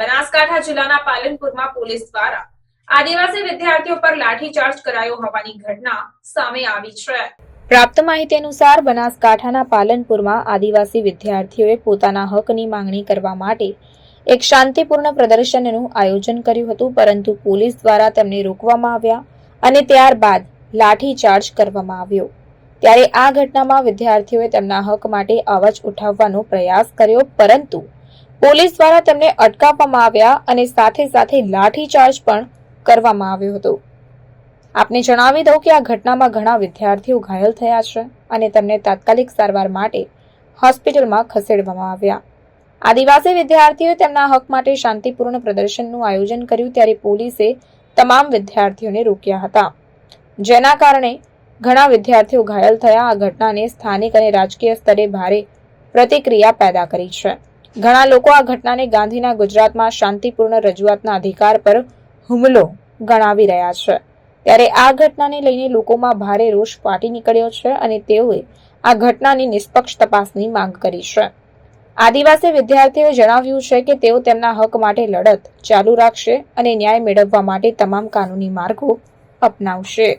બનાસકાંઠા જિલ્લાના પાલનપુરમાં પોલીસ દ્વારા આદિવાસી વિદ્યાર્થીઓ પર લાઠીચાર્જ કરાયો હોવાની ઘટના સામે આવી છે. પ્રાપ્ત માહિતી અનુસાર બનાસકાંઠાના પાલનપુરમાં આદિવાસી વિદ્યાર્થીઓએ પોતાના હકની માંગણી કરવા માટે એક શાંતિપૂર્ણ પ્રદર્શનનું આયોજન કર્યું હતું, પરંતુ પોલીસ દ્વારા તેમને રોકવામાં આવ્યા અને ત્યારબાદ લાઠીચાર્જ કરવામાં આવ્યો. ત્યારે આ ઘટનામાં વિદ્યાર્થીઓએ તેમના હક માટે અવાજ ઉઠાવવાનો પ્રયાસ કર્યો, પરંતુ પોલીસ દ્વારા તેમને અટકાવવામાં આવ્યા અને સાથે સાથે લાઠીચાર્જ પણ કરવામાં આવ્યો હતો. આપને જણાવી દઉં કે આ ઘટનામાં ઘણા વિદ્યાર્થીઓ ઘાયલ થયા છે અને તેમને તાત્કાલિક સારવાર માટે હોસ્પિટલમાં ખસેડવામાં આવ્યા. આદિવાસી વિદ્યાર્થીઓએ તેમના હક માટે શાંતિપૂર્ણ પ્રદર્શનનું આયોજન કર્યું, ત્યારે પોલીસે તમામ વિદ્યાર્થીઓને રોક્યા હતા. જેના કારણે ઘણા વિદ્યાર્થીઓ ઘાયલ થયા. આ ઘટનાને સ્થાનિક અને રાજકીય સ્તરે ભારે પ્રતિક્રિયા પેદા કરી છે. ઘણા લોકો આ ઘટનાને ગાંધીના ગુજરાતમાં શાંતિપૂર્ણ રજૂઆતના અધિકાર પર હુમલો ગણાવી રહ્યા છે. ત્યારે આ ઘટનાને લઈને લોકોમાં ભારે રોષ ફાટી નીકળ્યો છે અને તેઓએ આ ઘટનાની નિષ્પક્ષ તપાસની માંગ કરી છે. આદિવાસી વિદ્યાર્થીઓએ જણાવ્યું છે કે તેઓ તેમના હક માટે લડત ચાલુ રાખશે અને ન્યાય મેળવવા માટે તમામ કાનૂની માર્ગો અપનાવશે.